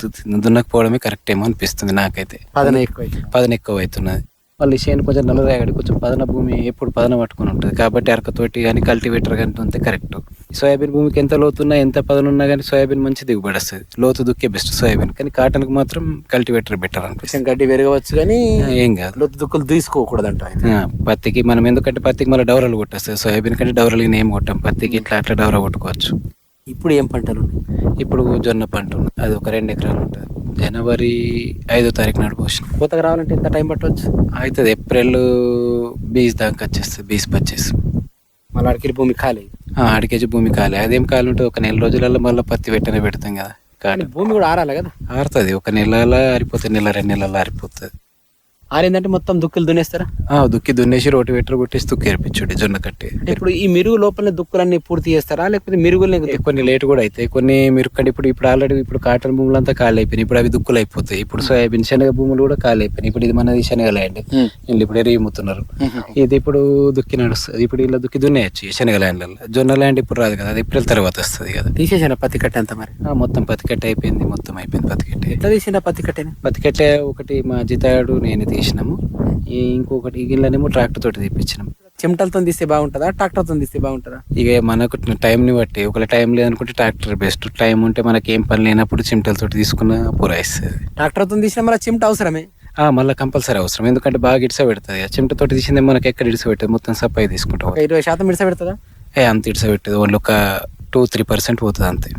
దున్నకపోవడమే కరెక్ట్ ఏమో అనిపిస్తుంది నాకైతే. పదన ఎక్కువ పదన ఎక్కువ అవుతున్నది మళ్ళీ చేను కొంచెం నల్లరేగడి కొంచెం పదన భూమి ఎప్పుడు పదన పట్టుకొని ఉంటుంది కాబట్టి అరకతోటి కానీ కల్టివేటర్ కానీ ఉంటే కరెక్ట్. సోయాబీన్ భూమికి ఎంత లోతున్నా ఎంత పదన ఉన్నా కానీ సోయాబీన్ మంచి దిగుబడి వస్తుంది. లోతు దుక్కే బెస్ట్ సోయాబీన్. కానీ కాటన్కి మాత్రం కల్టివేటర్ బెటర్ అనిపిస్తుంది. గడ్డి పెరగవచ్చు కానీ ఏం కాదు. లోతు దుక్కులు తీసుకోకూడదంట పత్తికి మనం ఎందుకంటే పత్తికి మళ్ళీ డౌరలు కొట్టేస్తుంది సోయాబీన్ కంటే డౌరలు ఏం కొట్టాం. పత్తికి ఇట్లా అట్లా డౌర కొట్టుకోవచ్చు. ఇప్పుడు ఏం పంటలు ఉన్నాయి ఇప్పుడు జొన్న పంట అది ఒక రెండు ఎకరాలు ఉంటుంది. జనవరి ఐదో తారీఖు నాడు పోసిన కోతకు రావాలంటే ఎంత టైం పట్టవచ్చు? అవుతుంది. ఏప్రిల్ బీస్ దాకా వచ్చేస్తుంది. బీస్ పచ్చేసి. మళ్ళీ అడికి భూమి ఖాళీ? అడికేజీ భూమి ఖాళీ. అదేం ఖాళీ ఉంటుంది ఒక నెల రోజులలో మళ్ళీ పత్తి పెట్టనే పెడతాం కదా. కాటన్ భూమి కూడా ఆరాలి కదా? ఆరుతుంది. ఒక నెలలో ఆరిపోతుంది నెల రెండు నెలల్లో ఆరిపోతుంది. ఆరిందంటే మొత్తం దుక్కులు దున్నేస్తారా? ఆ, దుక్కి దున్నేసి రోటి వెటర్ కొట్టేసి దుక్కి ఏర్పించుండే జొన్న కట్టి. ఇప్పుడు ఈ మిరుగు లోపల దుక్కులన్నీ పూర్తి చేస్తారా? లేకపోతే మిరుగుల్ని ఏ కొన్ని లేట్ కూడా అవుతాయి కొన్ని మీరు ఇక్కడ ఇప్పుడు ఇప్పుడు ఆల్రెడీ ఇప్పుడు కాటన్ భూములు అంతా ఖాళీ అయిపోయినాయి ఇప్పుడు అవి దుక్కులు అయిపోతాయి ఇప్పుడు సోయాబీన్ శనగ భూములు కూడా ఖాళీ అయిపోయినాయి ఇప్పుడు ఇది మనది శనగ ల్యాండ్ వీళ్ళు ఇప్పుడు ఎరిగిముతున్నారు ఇది ఇప్పుడు దుక్కి నడుస్తుంది. ఇప్పుడు ఇలా దుక్కి దున్నేయచ్చు శనగ ల్యాండ్లలో జొన్న ల్యాండ్ ఇప్పుడు రాదు కదా అది ఏప్రిల్ తర్వాత వస్తుంది కదా. తీసేసాను పత్తి కట్ట అంత మరి? మొత్తం పత్తి కట్ట అయిపోయింది. మొత్తం అయిపోయింది పత్తి కట్ట ఎట్లా తీసిన పత్తి కట్టని పత్తి కట్టే ఒకటి మా జితాడు నేను తీసినాము. ఇంకొకటి గిళ్ళనేమో ట్రాక్టర్ తోటి తెప్పించినాం. చెమటలతో తీస్తే బాగుంటుందా? ట్రాక్టర్తో తీస్తే బాగుంటుందా? ఇక మనకు టైంని బట్టి ఒకవేళ టైం లేదనుకుంటే ట్రాక్టర్ బెస్ట్ టైం ఉంటే మనకి ఏం పని లేనప్పుడు చిమటలతో తీసుకున్న పురాయిస్తుంది ట్రాక్టర్తో తీసినా మళ్ళీ చెమట అవసరమే? ఆ మళ్ళీ కంపల్సరీ అవసరం. ఎందుకంటే బాగా ఇడిస పెడుతుంది చిమటతోటి తీసిందే మనకి ఎక్కడ ఇడిస పెట్టదు మొత్తం సప్పాయి తీసుకుంటాం ఇరవై శాతం మిడిస పెడుతుందా ఏ అంత ఇడిస పెట్టదు ఓన్లీ ఒక టూ త్రీ పర్సెంట్ పోతుంది అంతే.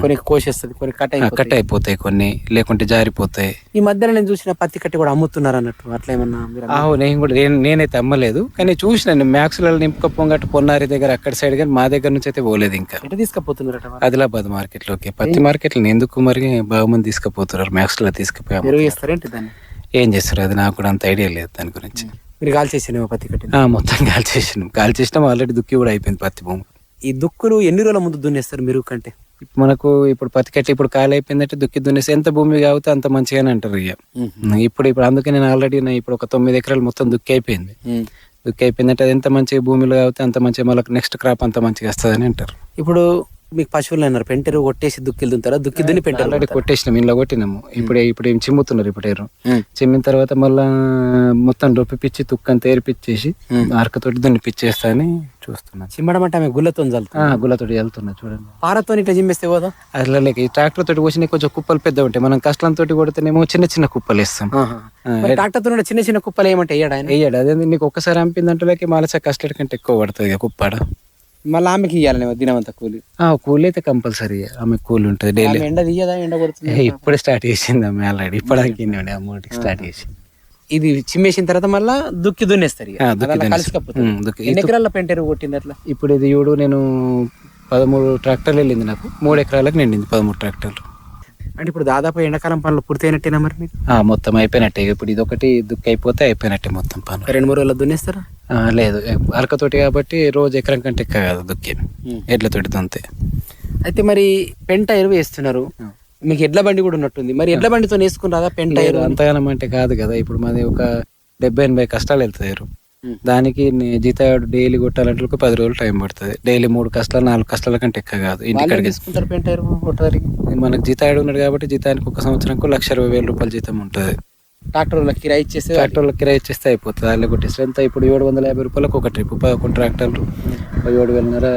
కొన్ని కోసేస్తుంది కొన్ని కట్ కట్ అయిపోతాయి. కొన్ని లేకుంటే జారిపోతాయి ఈ మధ్యలో నేను చూసిన పత్తి కట్టి కూడా అమ్ముతున్నారు అన్నట్టు అట్లా ఏమన్నా నేను కూడా నేను- నేనైతే అమ్మలేదు. కానీ చూసిన మ్యాక్స్లలో నింపుకపోంగట్టు పొన్నారి దగ్గర అక్కడ సైడ్ కానీ మా దగ్గర నుంచి అయితే పోలేదు ఇంకా. ఎట్లా తీసుకుపోతున్నారు ఆదిలాబాద్ మార్కెట్లోకి పత్తి మార్కెట్ ఎందుకు మరి బాగా మంది తీసుకుపోతున్నారు మ్యాక్స్లో తీసుకుపోయి దాన్ని? ఏం చేస్తారు? అది నాకు కూడా అంత ఐడియా లేదు దాని గురించి. మీరు కాల్ పత్తి కట్టి ఆ మొత్తం కాల్ చేసినాం కాల్ చేసినాం ఆల్రెడీ దుక్కి కూడా అయిపోయింది పత్తి భూమి. ఈ దుక్కులు ఎన్ని రోజుల ముందు దున్నేస్తారు మెరుగు కంటే? మనకు ఇప్పుడు పత్తి కట్టి ఇప్పుడు కాలు అయిపోయిందంటే దుక్కి దున్నేసి ఎంత భూమి కావుతే అంత మంచిగానే అంటారు ఇక. ఇప్పుడు ఇప్పుడు అందుకే నేను ఆల్రెడీ నా ఇప్పుడు ఒక తొమ్మిది ఎకరాలు మొత్తం దుక్కి అయిపోయింది. దుక్కి అయిపోయిందంటే అది ఎంత మంచి భూమిలో కావుతే అంత మంచిగా మళ్ళీ నెక్స్ట్ క్రాప్ అంత మంచిగా వస్తుందని అంటారు. ఇప్పుడు మీకు పశువులు అన్నారు పెంటెరు కొట్టేసి దుక్కిలు దుక్కి దున్ని పెంటెరు ఆల్రెడీ కొట్టేసినాం ఇంట్లో కొట్టినాము. ఇప్పుడు ఇప్పుడు ఏం చిమ్ముతున్నారు ఇప్పుడు ఏరు చిమ్మిన తర్వాత మళ్ళా మొత్తం డొప్పిపిచ్చి తుక్కంత ఏరిపిచ్చేసి అరకతోటి దున్ని పిచ్చేస్తా అని చూస్తున్నాను. చిమ్మడం అంటే ఆమె గుల్లతో గుల్లతోటి వెళ్తున్నా చూడండి. పారతో ఇట్లా జిమ్మేస్తే పోదా? అట్లా లేక ఈ ట్రాక్టర్ తోటి వచ్చినాయి కొంచెం కుప్పలు పెద్ద ఉంటాయి. మనం కష్టంతో కొడితేనేమో చిన్న చిన్న కుప్పలు ఇస్తాం ట్రాక్టర్తో చిన్న చిన్న కుప్పలు ఏమంటే వేయడా వేయడు. అదే నీకు ఒక్కసారి అంపిందంటే లేక మాలసా కస్టర్డ్ కంటే ఎక్కువ పడుతుంది కుప్పాడ. మళ్ళీ ఆమెకి ఇవ్వాలి దినమంతా కూలి. ఆ కూలి అయితే కంపల్సరీ. ఆమె కూలి ఉంటుంది డైలీ. ఎండ తీయదా ఎండ కొడుతుంది? ఇప్పుడే స్టార్ట్ చేసింది ఆమె ఆల్రెడీ ఇప్పటికి అమౌంట్ స్టార్ట్ చేసి ఇది చిమ్మేసిన తర్వాత మళ్ళా దుక్కి దున్నేస్తారు. ఎన్ని ఎకరాల పెంటెరు కొట్టింది అట్లా? ఇప్పుడు ఇది చూడు నేను పదమూడు ట్రాక్టర్లు వెళ్ళింది నాకు. మూడు ఎకరాలకు నిండింది పదమూడు ట్రాక్టర్లు అంటే ఇప్పుడు దాదాపు ఎండాకాలం పనులు పూర్తయినట్టేనా మరి మీకు? మొత్తం అయిపోయినట్టే. ఇప్పుడు ఇది ఒకటి దుక్కి అయిపోతే అయిపోయినట్టే మొత్తం పనులు. రెండు మూడు రోజులు దున్నేస్తారా? లేదు. అరకతోటి కాబట్టి రోజు ఎకరం కంటే ఎక్క కాదు దుక్కి ఎడ్లతోటి దున్తే. అయితే మరి పెంట ఎరువు వేస్తున్నారు. మీకు ఎడ్ల బండి కూడా ఉన్నట్టుంది. మరి ఎడ్ల బండితో వేసుకుని రాదా పెంట ఎరువు అంతగానం అంటే కాదు కదా. ఇప్పుడు మాది ఒక డెబ్బై ఎనభై కష్టాలు వెళ్తారు దానికి జీతాడు డైలీ కొట్టాలంటే ఒక పది రోజులు టైం పడుతుంది. డైలీ మూడు కష్టాలు నాలుగు కష్టాల కంటే ఎక్క కాదు ఇంటికాడికి. కొట్టడానికి మనకు జీతాడు ఉన్నాడు కాబట్టి జీతానికి ఒక సంవత్సరంకు లక్ష ఇరవై వేల రూపాయల జీతం ఉంటుంది. ట్రాక్టర్ వాళ్ళకి కిరాయి ఇచ్చేస్తే ట్రాక్టర్ల కిరాయి ఇచ్చేస్తే అయిపోతుంది. అలా కొట్టేసి ఎంత? ఇప్పుడు ఏడు వందల యాభై రూపాయలకు ఒక ట్రిప్ పదకొండు ట్రాక్టర్లు. ఏడు వేలన్నర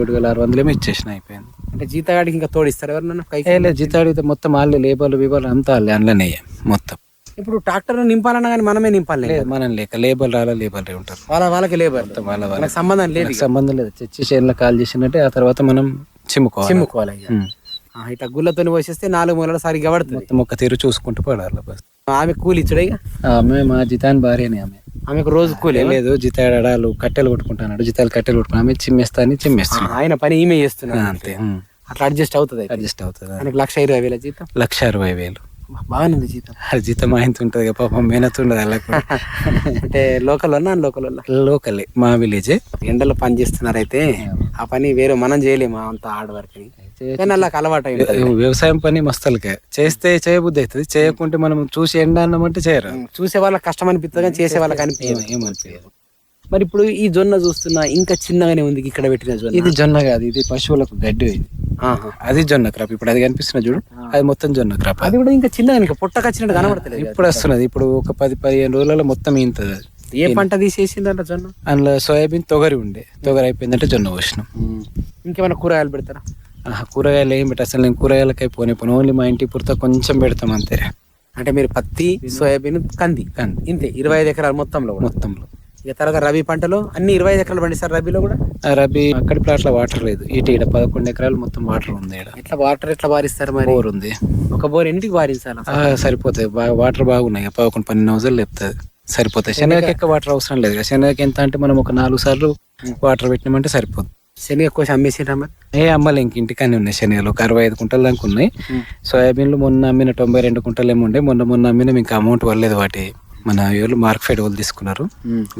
ఏడు వేల ఆరు వందలు ఏమో ఇచ్చేసిన అయిపోయింది. అంటే జీతగాడికి ఇంకా తోడిస్తారు ఎవరన్నా లేదు జీతాడు మొత్తం వాళ్ళే లేబర్లు విబర్లు అంతా వాళ్ళే అందులోనే మొత్తం. ఇప్పుడు ట్రాక్టర్ నింపాలన్నా కానీ మనమే నింపాలి మనం లేక లేబర్లు రాలా లేబర్లే ఉంటారు. వాళ్ళ వాళ్ళకి లేబర్ వాళ్ళ వాళ్ళ మనకు సంబంధం లేదు సంబంధం లేదు. చచ్చి చేనులో కాల్ చేసినట్టే ఆ తర్వాత మనం చిమ్ముకోవాలి. చిమ్ముకోవాలి ఇట్లా గుళ్ళతో పోసేస్తే నాలుగు మూలలు సరిగ్గా పడుతుంది మొత్తం ఒక తీరు చూసుకుంటూ పడాలి బస్ ఆమె కూలి ఇచ్చుడే. ఆమె మా జితాన్ భార్యనే ఆమె. ఆమెకు రోజు కూలి లేదు జితాడు అడాలు కట్టెలు కొట్టుకుంటాడు జితాలు కట్టెలు కొట్టుకుని ఆమె చిమ్మేస్తా అని చిమ్మేస్తాను ఆయన పని ఈమె చేస్తున్నారు అంతే. అట్లా అడ్జస్ట్ అవుతుంది. అడ్జస్ట్ అవుతుంది. ఆయనకు లక్ష ఇరవై వేల జీతం. లక్ష అరవై వేలు. బాగానే ఉంది జీతం. ఆ జీతం ఆయన ఉంటుంది కదా పాపం మేనత్ ఉండదు అలా అంటే లోకల్ నాన్ లోకల్ లోకలే మా విలేజే ఎండలో పని చేస్తున్నారు అయితే ఆ పని వేరే మనం చేయలేము అంత హార్డ్ వర్క్ కానీ అలా అలవాటు అయి ఉంటుంది. వ్యవసాయం పని మస్తలకే. చేస్తే చేయబుద్ధి అవుతుంది చేయకుంటే మనం చూసి ఎండ అన్నమంటే చేయరు. చూసే వాళ్ళకి కష్టం అనిపిస్తుంది కానీ చేసే వాళ్ళకి అనిపించదు ఏమనిపించదు మరి ఇప్పుడు ఈ జొన్న చూస్తున్నా ఇంకా చిన్నగానే ఉంది ఇక్కడ పెట్టిన జొన్న. ఇది జొన్న కాదు ఇది పశువులకు గడ్డి ఇది. అది జొన్న క్రాప్ ఇప్పుడు అది కనిపిస్తున్న చూడు అది మొత్తం జొన్న క్రాప్ అది కూడా ఇంకా చిన్నగా పొట్టకు వచ్చినట్టు కనబడతలేదు ఇప్పుడు వస్తున్నది ఇప్పుడు ఒక పది పదిహేను రోజులలో మొత్తం ఇంతది అది. ఏ పంట తీసేసిందంట జొన్న? అందులో సోయాబీన్ తొగరి ఉండే తొగరి అయిపోయిందంటే జొన్న పోసినాం. ఇంకేమైనా కూరగాయలు పెడతారా? ఆహా, కూరగాయలు ఏం పెట్ట అసలు నేను కూరగాయలకై పోనీ పోను ఓన్లీ మా ఇంటి పురత కొంచెం పెడతాం అంతే. అంటే మీరు పత్తి సోయాబీన్ కంది. కంది. ఇంతే ఇరవై ఐదు ఎకరాల మొత్తంలో మొత్తంలో. ఇక తర్వాత రబీ పంటలో అన్ని ఇరవై ఎకరాలు పండిస్తారు రబీలో కూడా? రబీ అక్కడి ప్లాట్ల వాటర్ లేదు. ఇటు ఈడ పదకొండు ఎకరాలు మొత్తం వాటర్ ఉంది ఈడ. ఎట్లా వాటర్ ఎట్లా వారిస్తారు మరి? బోర్ ఉంది. ఒక బోర్ ఎన్నిటికి వారించాలి సరిపోతాయి. బాగా వాటర్ బాగున్నాయి. పదకొండు పన్నెండు రోజులు లేపుతుంది సరిపోతాయి. శనగకి ఎక్కువ వాటర్ అవసరం లేదు శనగకి ఎంత అంటే మనం ఒక నాలుగు సార్లు వాటర్ పెట్టినామంటే సరిపోతుంది శనగ కోసి అమ్మేసిండ్రా మరి? ఏ అమ్మలు ఇంక ఇంటికనే ఉన్నాయి శనగలు. ఒక అరవై ఐదు కుంటల దాకా ఉన్నాయి. సోయాబీన్లు మొన్న అమ్మిన తొంభై రెండు కుంటలు ఏమి ఉండే. మొన్న మొన్న అమ్మిన. ఇంకా అమౌంట్ వల్లేదు వాటి. మన మార్క్ ఫైడ్ వాళ్ళు తీసుకున్నారు.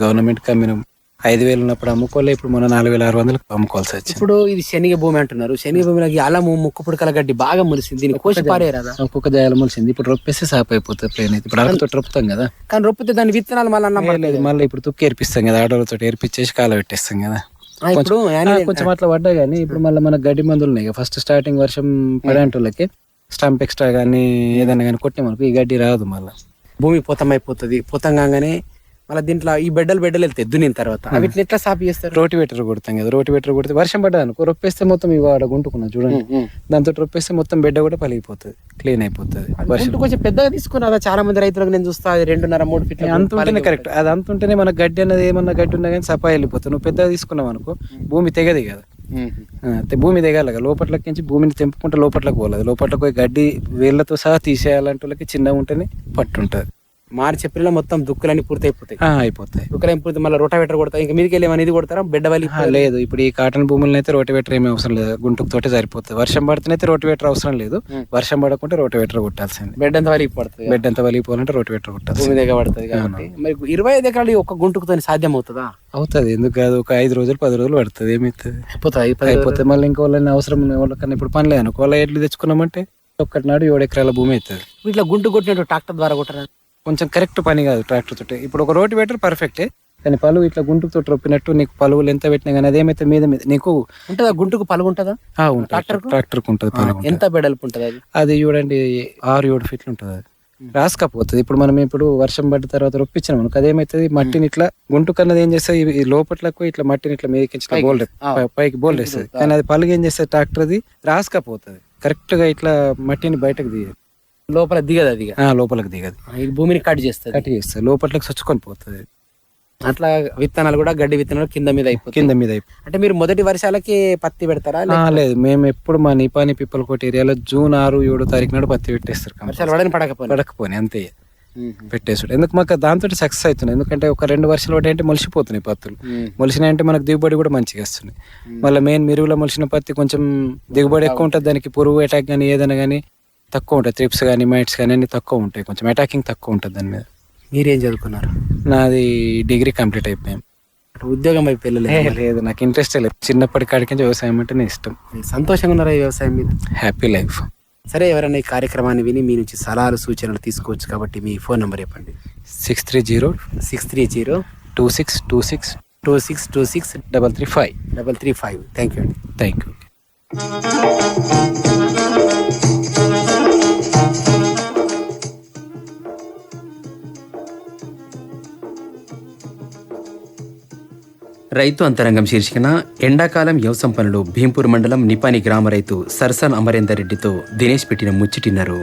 గవర్నమెంట్కి అమ్మిన ఐదు వేలు ఉన్నప్పుడు అమ్ముకోలే ఇప్పుడు మొన్న నాలుగు వేల ఆరు వందలకు అమ్ముకోవాల్సి వచ్చింది. ఇప్పుడు ఇది శనగ భూమి అంటున్నారు. శనగ భూమిలోకి అలము ముక్కు పుడకల గడ్డి బాగా ములిసింది. కోసి పారేరాదా ఒక్కొక్క జాయలు మొలిసింది. ఇప్పుడు రొప్పేస్తే సాప్ అయిపోతుంది ప్లేన్ అయితే. ఇప్పుడు అరకుతో రొప్పుతాం కదా. కానీ రొప్పితే దాని విత్తనాలు మళ్ళీ అన్నం ఏ లేదు మళ్ళీ ఇప్పుడు తుక్కి ఏర్పిస్తాం కదా ఆడవాళ్ళతో ఏర్పించేసి కాల పెట్టేస్తాం కదా. ఇప్పుడు కొంచెం అట్లా పడ్డా కానీ ఇప్పుడు మళ్ళీ మన గడ్డి మందులు ఉన్నాయి ఫస్ట్ స్టార్టింగ్ వర్షం పడేంటోళ్ళకి స్టంప్ ఎక్స్ట్రా కానీ ఏదైనా కానీ కొట్టే మనకు ఈ గడ్డి రాదు మళ్ళీ. భూమి పొతం అయిపోతుంది పొతం కాగానే మళ్ళీ దీంట్లో ఈ బెడ్డలు బెడ్డలు వెళ్తాయి దున్నిన తర్వాత. వీటిని ఎట్లా సాపి చేస్తారు? రోటి వెటర్ కొడతాం కదా రోటి వెటర్ కొడితే వర్షం పడ్డా అనుకో రొప్పేస్తే మొత్తం ఇవి ఆడ గుంటుకున్నా చూడండి. దాంతో రొప్పేస్తే మొత్తం బెడ్డ కూడా పలిగిపోతుంది క్లీన్ అయిపోతుంది. వర్షం కొంచెం పెద్దగా తీసుకున్నారా చాలా మంది రైతులకు నేను చూస్తా రెండున్నర మూడు ఫీట్ల అంత ఉంటేనే కరెక్ట్ అది అంత ఉంటేనే మన గడ్డి అనేది ఏమన్నా గడ్డి ఉన్నా కానీ సఫా వెళ్ళిపోతుంది. నువ్వు పెద్దగా తీసుకున్నావు అనుకో భూమి తెగది కదా. భూమి దిగాలి కదా. లోపట్లకి నుంచి భూమిని తెంపుకుంటే లోపట్లకు పోలేదు లోపట్లకు పోయి గడ్డి వేళ్ళతో సహా తీసేయాలంటే వాళ్ళకి చిన్నగా ఉంటేనే పట్టు ఉంటుంది మార్చి ఏప్రిల్ మొత్తం దుక్కులన్నీ పూర్తి అయిపోతాయి అయిపోతాయి. దుక్కులు పూర్తి మళ్ళీ రోటావేటర్ కొడతారు ఇంకా మీదకి వెళ్ళి ఇది కొడతారా? బెడ్డ వలి లేదు. ఇప్పుడు ఈ కాటన్ భూములను అయితే రోటివేటర్ ఏమీ అవసరం లేదు. గుంటుకు తోటే సరిపోతుంది. వర్షం పడితేనైతే రోటివేటర్ అవసరం లేదు. వర్షం పడకుంటే రోటివేటర్ కొట్టాల్సింది. బెడ్ అంతా వలికి పడుతుంది? బెడ్ ఎంత వలిగిపోవాలంటే రోటివేటర్ కొట్టాల్సింది. భూమి దగ్గర పడుతుంది కాబట్టి. మరి ఇరవై ఐదు ఎకరాలు ఈ ఒక్క గుంటుకుతో సాధ్యం అవుతుందా. అవుతుంది ఎందుకు కాదు? ఒక ఐదు రోజులు పది రోజులు పడుతుంది. ఏమవుతుంది? అయిపోతుంది అయిపోతే మళ్ళీ ఇంకో వాళ్ళని అవసరం ఉన్న వాళ్ళకన్నా ఇప్పుడు పని లేదు. అనుకో ఎడ్లు తెచ్చుకున్నామంటే ఒక్కటి నాడు ఏడు ఎకరాల భూమి అవుతుంది. వీటిలో గుంటు కొట్టినట్టు ట్రాక్టర్ ద్వారా కొట్టరా? కొంచెం కరెక్ట్ పని కాదు ట్రాక్టర్ తోటి. ఇప్పుడు ఒక రోటి బెటర్ పర్ఫెక్టే కానీ పలువు ఇట్లా గుంటుకు తోటి రొప్పినట్టు నీకు పలువులు ఎంత పెట్టినా కానీ అదేమైతే మీద మీద నీకు ఉంటుందా? గుంటుకు పలుగు ఉంటుందా? ఆ, ఉంటుంది. ట్రాక్టర్కి? ఉంటుంది పలువు ఉంటుంది. ఎంత బెడల్పు ఉంటుంది అది? అది చూడండి ఆరు ఏడు ఫీట్లు ఉంటుంది అది. రాసుకపోతుంది. ఇప్పుడు మనం ఇప్పుడు వర్షం పడ్డ తర్వాత రొప్పించినాం అనుకో అదేమైతుంది? మట్టిని ఇట్లా గుంటు కన్నది ఏం చేస్తుంది? ఈ- లోపట్లకు ఇట్లా మట్టిని ఇట్లా మీదకి ఇట్లా బోల్డ్ పైకి బోల్డ్ వేస్తుంది. కానీ అది పలుగు ఏం చేస్తుంది? ట్రాక్టర్ అది రాసుకపోతుంది. కరెక్ట్గా ఇట్లా మట్టిని బయటకు దిగదు లోపల దిగదు అది ఇక. ఆ, లోపలికి దిగదు. ఈ భూమిని కట్ చేస్తుంది. కట్ చేస్తుంది. లోపట్లకు చొచ్చుకొని పోతుంది. అట్లా విత్తనాలు కూడా గడ్డి విత్తనాలు కింద మీద అయిపోతుంది కింద మీద అయిపో- అంటే మీరు మొదటి వర్షాలకి పత్తి పెడతారా? ఆ, లేదు. మేము ఎప్పుడు మా నిపాని పిప్పలకోట ఏరియాలో జూన్ ఆరు ఏడో తారీఖు నాడు పత్తి పెట్టేస్తారు కంపల్సరీ. వర్షాలు పడని పడకపోయినా? పడకపోని అంతే. పెట్టేసుడు. ఎందుకు మాకు దాంతో సక్సెస్ అవుతుంది ఎందుకంటే ఒక రెండు వర్షాలు పడి అంటే మొలిసిపోతున్నాయి పత్తులు. మొలిసినాయంటే మనకు దిగుబడి కూడా మంచిగా వస్తుంది. మళ్ళీ మెయిన్ మిరువులో మొలిసిన పత్తి కొంచెం దిగుబడి ఎక్కువ ఉంటుంది. దానికి పురుగు అటాక్ కానీ ఏదైనా కానీ తక్కువ ఉంటాయి. త్రిప్స్ కానీ మైట్స్ కానీ అన్ని తక్కువ ఉంటాయి. కొంచెం అటాకింగ్ తక్కువ ఉంటుంది దాని మీద. మీరేం చదువుకున్నారు? నాది డిగ్రీ కంప్లీట్ అయిపోయాం. ఉద్యోగం వైపు వెళ్ళలేదు లేదు నాకు ఇంట్రెస్ట్ లేదు. చిన్నప్పటి కాడికి వ్యవసాయం అంటే నేను ఇష్టం. సంతోషంగా ఉన్నారా ఈ వ్యవసాయం మీద? హ్యాపీ లైఫ్ సరే ఎవరైనా ఈ కార్యక్రమాన్ని విని మీ నుంచి సలహాలు సూచనలు తీసుకోవచ్చు కాబట్టి మీ ఫోన్ నెంబర్ చెప్పండి. Six three zero six three zero two six two six two six two six double three five double three five thank you అండి. థ్యాంక్ యూ రైతు అంతరంగం శీర్షికన ఎండాకాలం వ్యవసాయ పనులు భీంపూర్ మండలం నిపాని గ్రామ రైతు సర్సన్ అమరేందర్ రెడ్డితో దినేష్ పెట్టిన ముచ్చటిన్నారు.